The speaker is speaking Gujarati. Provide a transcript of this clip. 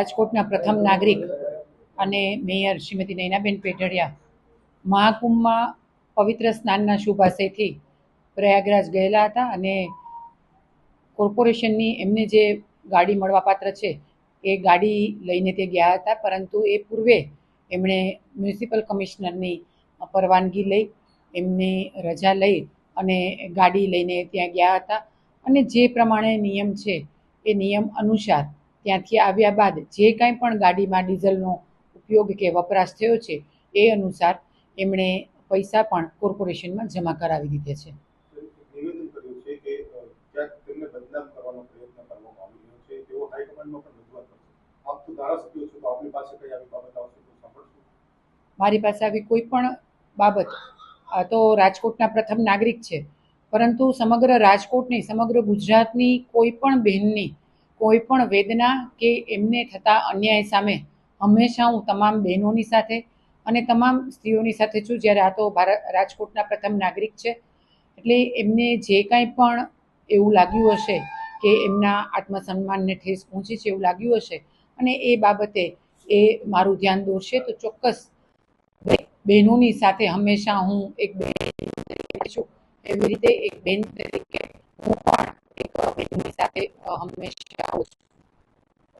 રાજકોટના પ્રથમ નાગરિક અને મેયર શ્રીમતી નૈનાબેન પેઢડિયા મહાકુંભમાં પવિત્ર સ્નાનના શુભાશયથી પ્રયાગરાજ ગયેલા હતા અને કોર્પોરેશનની એમને જે ગાડી મળવાપાત્ર છે, એ ગાડી લઈને તે ગયા હતા. પરંતુ એ પૂર્વે એમણે મ્યુનિસિપલ કમિશનરની પરવાનગી લઈ, એમની રજા લઈ અને ગાડી લઈને ત્યાં ગયા હતા. અને જે પ્રમાણે નિયમ છે, એ નિયમ અનુસાર ત્યાંથી આવ્યા બાદ જે કાંઈ પણ ગાડીમાં ડીઝલનો ઉપયોગ કે વપરાશ થયો છે એ અનુસાર એમણે પૈસા પણ કોર્પોરેશનમાં જમા કરાવી દીધે છે. મારી પાસે આવી કોઈ પણ બાબત આ તો રાજકોટના પ્રથમ નાગરિક છે. પરંતુ સમગ્ર રાજકોટ નહીં સમગ્ર ગુજરાતની કોઈ પણ બહેનની કોઈ પણ વેદના કે એમને થતા અન્યાય સામે હંમેશા હું તમામ બહેનોની સાથે અને તમામ સ્ત્રીઓની સાથે છું. જ્યારે આ તો ભારત, રાજકોટના પ્રથમ નાગરિક છે. એટલે એમને જે કાંઈ પણ એવું લાગ્યું હશે કે એમના આત્મસન્માનને ઠેસ પહોંચી છે એવું લાગ્યું હશે અને એ બાબતે એ મારું ધ્યાન દોરશે તો ચોક્કસ બહેનોની સાથે હંમેશા હું એક બહેન છું. એવી રીતે એક બહેન તરીકે હું પણ